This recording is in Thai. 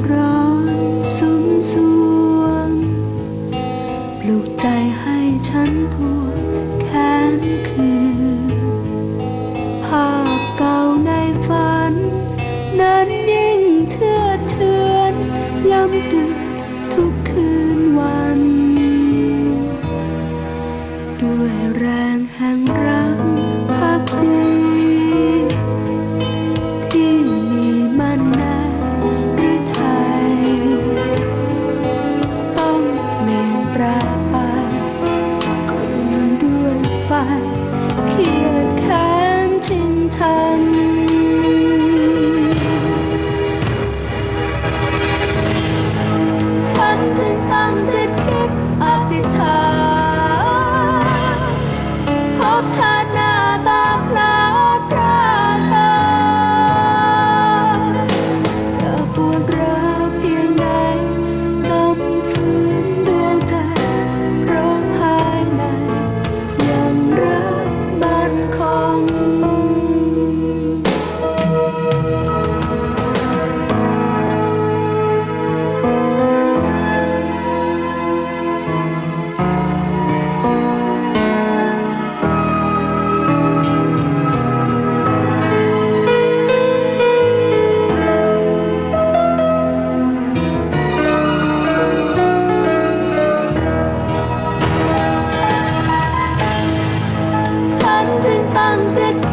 ดร้อนสุมสวง ปลุกใจให้ฉันทวนแค้นคืนภาเก่าในฝัน นั้นยิ่งเชื่อเชือนย้ำเตื wanted